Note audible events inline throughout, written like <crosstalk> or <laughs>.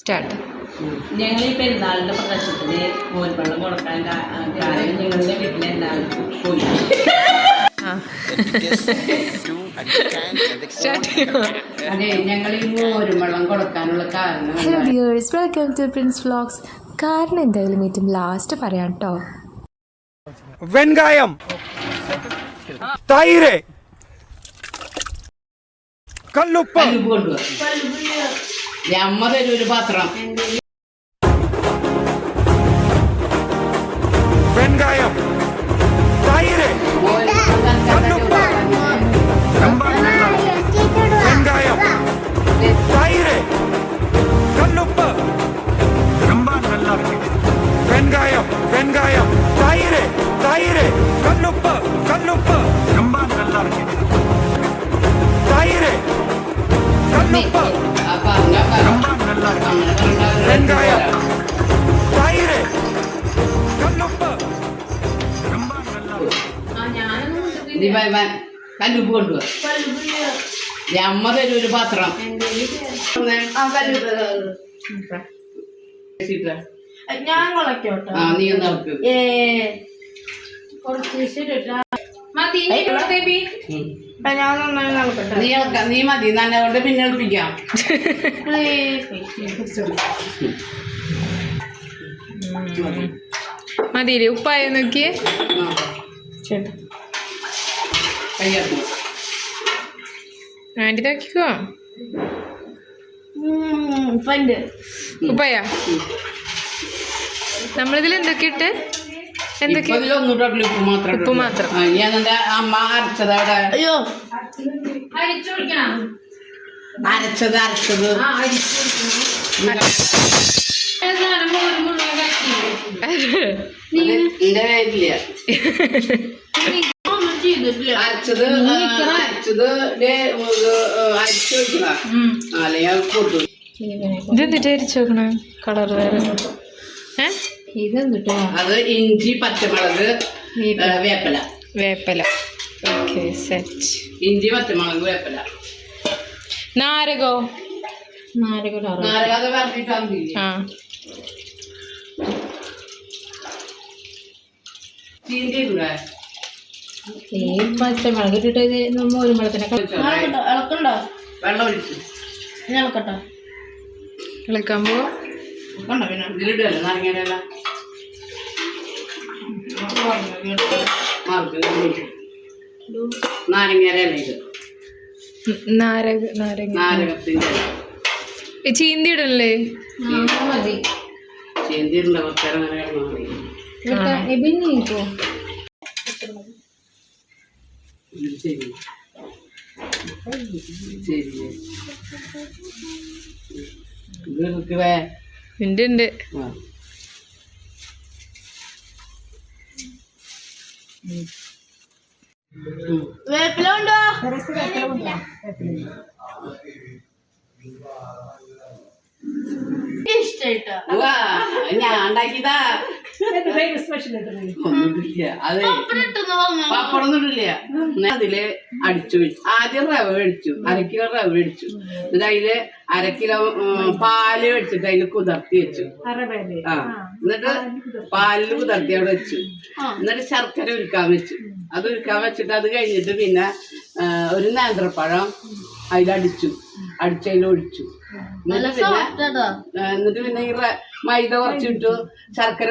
Start ഞങ്ങൾ ഈ പെരുന്നാളിന്റെ പ്രദർശനത്തിന് മോൽപ്പള്ളം കൊടുക്കാൻ കാരണം ഞങ്ങളുടെ വീട്ടിലെല്ലാവർക്കും പോയി. <laughs> അതെ ഞങ്ങൾ ഈ മോരുവെള്ളം കൊടുക്കാനുള്ള കാരണം hello dears welcome to Prince vlogs കാരണം എന്തായാലും ഏറ്റവും ലാസ്റ്റ് പറയാം കേട്ടോ വെങ്കായം. തൈര്. കല്ലുപ്പ്. കല്ലുപ്പ് കൊണ്ടുപോവാ തരൂ ഒരു പാത്രം. വെങ്കായം തൈര് വെങ്കായം തൈര് കല്ലുപ്പ്. വെങ്കായം വെങ്കായം തൈര് തൈര് കല്ലുപ്പ് കല്ലുപ്പ്. തൈര് നീ കല്ലുപ്പ് കൊണ്ടുപോവാ അമ്മ തരും ഒരു പാത്രം. ഞാൻ കളക്കോട്ടെ നീ ഒന്ന് നീ മതി. നല്ല കൊണ്ട് പിന്നെ എളുപ്പിക്കാം മതി ഉപ്പായ നോക്കിയേ? ചേട്ടാ. ആന്റി നോക്കിക്കോ ഉപ്പയാ ഉപ്പായ? നമ്മളിതിൽ എന്തൊക്കെ ഇട്ട്? എന്തൊക്കെ? ഉപ്പ് മാത്രം അമ്മ അരച്ചത് അവിടെ അയ്യോ. അരച്ചത് അരച്ചത്. അരച്ചത് അരച്ചത് അരച്ച് വെക്കണ അല്ലെങ്കിൽ അത് ഇതെന്തിട്ട് അരിച്ചു വെക്കണ? കളർ വേറെ. ഏ? ഇതെന്തിട്ടോ? അത് ഇഞ്ചി പച്ചമുളക് വേപ്പല. വേപ്പില. ഓക്കെ സെറ്റ് ഇഞ്ചി പച്ചമുളക് വേപ്പല. നാരകോ? നാരക ആ. ചീന്തി ഈ പച്ചമുളക് ഇട്ടിട്ട് ഇത് മോരുമ്പളത്തിനൊക്കെ ഇളക്കണ്ടോ വെള്ളം ഒഴിച്ചു. ഇളക്കട്ടോ ഇളക്കാൻ പോവോ. പിന്നെ? ഇത് നാരക നാരങ്ങ. ചീന്തി ഇടല്ലേ? മതി. ചീന്തി ഇടണ്ട കുറച്ചേരം അങ്ങനെ കിടന്നാൽ മതി പിന്നെ ഇപ്പോ ഇത് ശരി ശരി ഇത് എടുക്കുവേ ഉണ്ട് ഉണ്ട്. വേപ്പില ഉണ്ടോ ഇഷ്ടായിട്ടോ. ഞാൻ ഉണ്ടാക്കിയതാ. ഒന്നുമില്ല അത് ഉപ്പിലിട്ടെന്ന് പറഞ്ഞു പപ്പടം ഇടില്ല അതിൽ അടിച്ചു വെച്ചു ആദ്യം റവ മേടിച്ചു. അര കിലോ റവ മേടിച്ചു. എന്നിട്ട് അതിൽ അരക്കിലോ പാൽ മേടിച്ചിട്ട് അതിൽ കുതിർത്തി വെച്ചു. ആ എന്നിട്ട് പാലിൽ കുതിർത്തി. അവിടെ വെച്ചു. എന്നിട്ട് ശർക്കര ഉരുക്കാൻ വെച്ചു. അത് ഉരുക്കാൻ വെച്ചിട്ട് അത് കഴിഞ്ഞിട്ട് പിന്നെ ഒരു നേന്ത്രപ്പഴം അതിലടിച്ചു അടിച്ചതിൽ ഒഴിച്ചു. എന്നിട്ട് പിന്നെ എന്നിട്ട് പിന്നെ ഈ മൈദ കുറച്ചിട്ടു ശർക്കര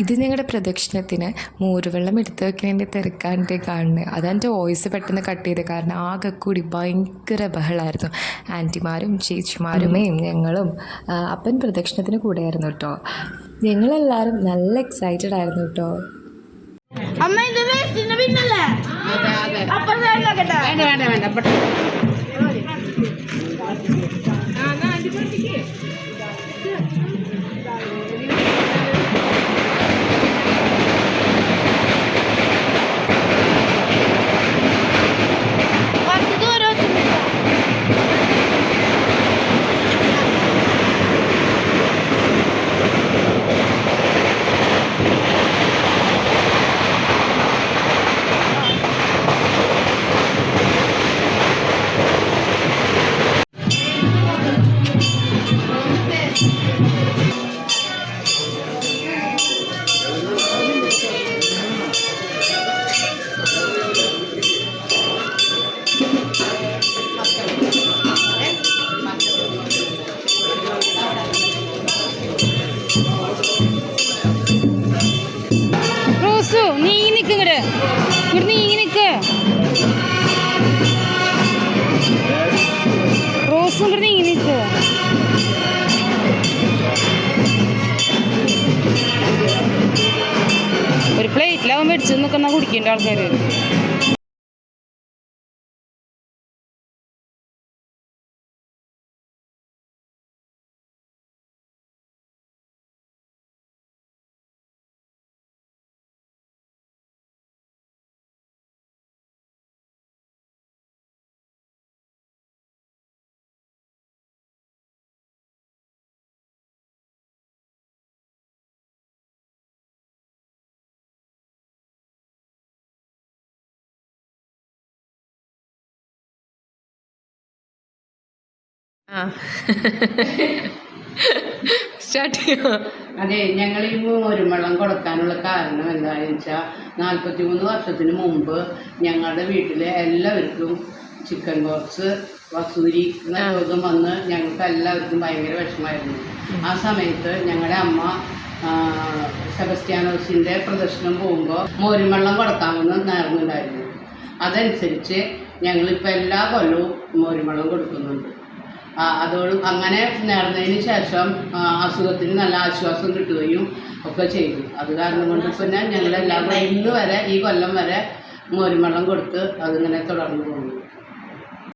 ഇത് ഞങ്ങളുടെ പ്രദക്ഷിണത്തിന് മോരുവെള്ളം എടുത്തു വെക്കണേന്റെ തിരക്കാണ്ട് കാണുന്നത് അതെന്റെ വോയിസ് പെട്ടെന്ന് കട്ട് ചെയ്ത്. കാരണം ആകെ കൂടി ഭയങ്കര ബഹളമായിരുന്നു ആന്റിമാരും ചേച്ചിമാരുമേയും ഞങ്ങളും അപ്പൻ പ്രദക്ഷിണത്തിന് കൂടെയായിരുന്നു കേട്ടോ ഞങ്ങളെല്ലാവരും നല്ല എക്സൈറ്റഡ് ആയിരുന്നു കേട്ടോ അമ്മ ഇത് വേസ്റ്റിന്റെ പിന്നല്ലേ? അപ്പുറത്തെ വേണ്ട വേണ്ട വേണ്ട ഇവിടുന്ന് ഇങ്ങനെയൊക്കെ. റോസും ഇവിടുന്ന് ഇങ്ങനെയൊക്കെ. ഒരു പ്ലേറ്റിലാവും മേടിച്ചു നിൽക്കുന്ന കുടിക്കേണ്ട ആൾക്കാർ ആ. സ്റ്റാർട്ട് ചെയ്യാം? അതെ ഞങ്ങൾ ഈ മോരുംവെള്ളം കൊടുക്കാനുള്ള കാരണം എന്താണെന്ന് വെച്ചാൽ നാൽപ്പത്തി മൂന്ന് വർഷത്തിന് മുമ്പ് ഞങ്ങളുടെ വീട്ടിലെ എല്ലാവർക്കും ചിക്കൻ ബോക്സ് വസൂരി എന്ന രോഗം വന്ന് ഞങ്ങൾക്ക് എല്ലാവർക്കും ഭയങ്കര വിഷമായിരുന്നു. ആ സമയത്ത് ഞങ്ങളുടെ അമ്മ സെബസ്റ്റ്യാനോസിന്റെ പ്രദർശനം പോകുമ്പോൾ മോരുംവെള്ളം കൊടുക്കാമെന്ന് നേർന്നുണ്ടായിരുന്നു. അതനുസരിച്ച് ഞങ്ങളിപ്പോൾ എല്ലാ കൊല്ലവും മോരുംവെള്ളം കൊടുക്കുന്നുണ്ട്. അതോട് അങ്ങനെ നേർന്നതിന് ശേഷം അസുഖത്തിന് നല്ല ആശ്വാസം കിട്ടുകയും ഒക്കെ ചെയ്തു. അത് കാരണം കൊണ്ട് പിന്നെ ഞങ്ങളെല്ലാം ഇന്ന് വരെ ഈ കൊല്ലം വരെ മോരുവെള്ളം കൊടുത്ത് അതിങ്ങനെ തുടർന്നു പോകുന്നു.